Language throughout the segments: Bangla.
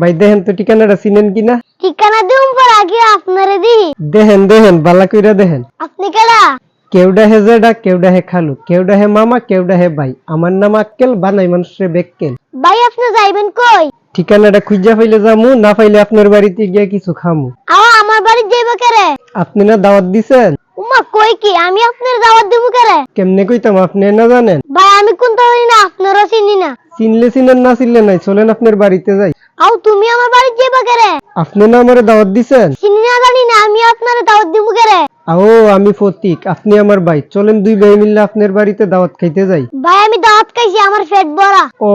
ভাই দেখেন তো ঠিকানাটা চিনেন কিনা ঠিকানা দিউম পর আগে আপনারে দি। দেখেন দেখেন বালা কইরা দেখেন। আপনি কেডা কেউডা হে জেডা কেউডা হে খালু কেউডা হে মামা কেউডা হে ভাই। আমার নাম আক্কেল বানাই বেক্কেল। ভাই আপনি যাইবেন কই? ঠিকানাটা খুঁজা পাইলে যামু না পাইলে আপনার বাড়িতে গিয়া কিছু খামু। আও আমার বাড়ি যাইব কেরে? আপনি না দাওয়াত দিছেন? উমা কই কি? আমি আপনার দাওয়াত দিব কেরে? কেমনে কইতাম আপনি না জানেন? আমি কোন তাহলে না আপনারও চিনি না। চিনলে চিনেন না চিনলে নাই চলেন আপনার বাড়িতে যাই। আও তুমি আমার কেরে? আপনি না আমারে দাওয়াত দিছেন? চিনি না জানি না আমি আপনার দাওয়াত দিব কেরে? ও আমি ফতিক আপনি আমার ভাই। চলেন দুই ভাই মিললে আপনার বাড়িতে দাওয়াত খাইতে যাই। ভাই আমি দাওয়াত খাইছি আমার পেট ভরা ও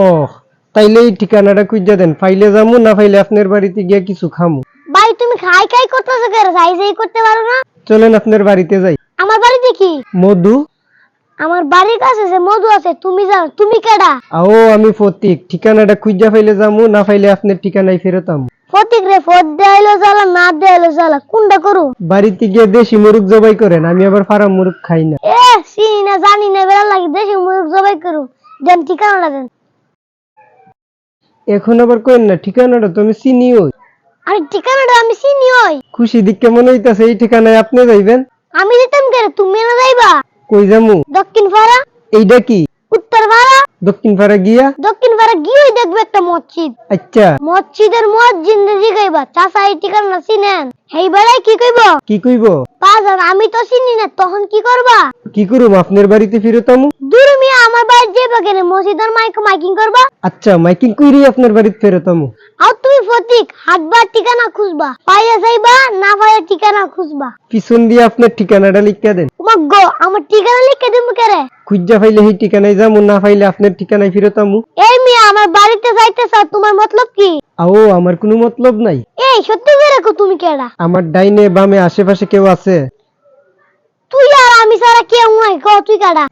তাইলে এই ঠিকানাটা খুঁজা দেন। ফাইলে যামু না ফাইলে আপনার বাড়িতে গিয়া কিছু খামু। ভাই তুমি খাই খাই করতেছো কেরে? যাই যাই করতে পারো না? চলেন আপনার বাড়িতে যাই। আমার বাড়ি দেখি মধু? আমার বাড়ির কাছে যে মধু আছে তুমি যাও তুমি কেডা? ও আমি ফতিক। ঠিকানাটা খুঁজা ফাইলে যামু না ফাইলে আপনার ঠিকানায় ফেরতাম। ফতিক রে ফত দেয়াইলো জ্বালা না দেয়াইলো জ্বালা কোনটা করু? বাড়িতে গিয়ে দেশি মুরগ জবাই করেন আমি আবার ফার্ম মুরগ খাই না। এ চিনি না জানি না বেড়া লাগে দেশি মুরগ জবাই করু। দেন ঠিকানাটা দেন। এখন আবার কইন না ঠিকানাটা তো আমি চিনি ওই। আরে ঠিকানাটা আমি চিনি ওই। খুশি দিক কেমন হইতাছে এই ঠিকানায় আপনি যাইবেন? আমি দিতাম কে তুমি না যাইবা? কই যামু? দক্ষিণ পাড়া। এইটা কি? উত্তর পাড়া। দক্ষিণ পাড়া গিয়া? দক্ষিণ পাড়া গিয়ে দেখবে একটা মসজিদ। আচ্ছা। মসজিদের মসজিদ জিগাইবা চাচা এই ঠিকানা চিনেন? হেই বেড়াই কি কইব? কি কইব? পাঁচজন আমি তো চিনি না তখন কি করবা? কি করুম আপনার বাড়িতে ফিরতামু দূর মিয়া আমার বাড়ি যাইবা কেন মসজিদের মাইক মাইকিং করবা। আচ্ছা মাইকিং কইরি আপনার বাড়িতে ফেরতামু আর তুমি হাতবার ঠিকানা খুঁজবা পাইয়া যাইবা না পাইয়া ঠিকানা খুঁজবা। পিছন দিয়ে আপনার ঠিকানাটা দেন। তোমার গো আমার ঠিকানা লিখে দিব কেরে? খুঁজা সেই ঠিকানায় যামু না আপনার ঠিকানায় ফিরতামু এই মিয়া আমার বাড়িতে যাইতে চাও তোমার মতলব কি? আও আমার কোনো মতলব নাই। এই সত্যি করে রাখো তুমি কেডা? আমার ডাইনে বামে আশেপাশে কেউ আছে। তুই আর আমি সারা কেউ নাই কো তুই কেডা?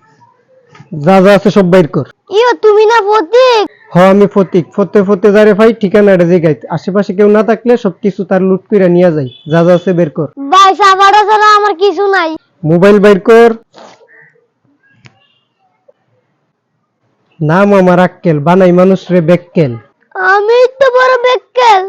যা যা আছে সব বাইর কর। ইয়ো তুমি না প্রতীক? হ আমি প্রতীক। ফতে ফতে যারে ভাই ঠিকানাটা জিগাই আশেপাশে কেউ না থাকলে সবকিছু তার লুট কইরা নিয়ে যায়। যা যা আছে বের কর। ভাই সাবাড়া ছাড়া আমার কিছু নাই। মোবাইল বের কর। নাম আমার আক্কেল বানাই মানুষ রে বেক্কেল। আমি তো বড় বেক্কেল।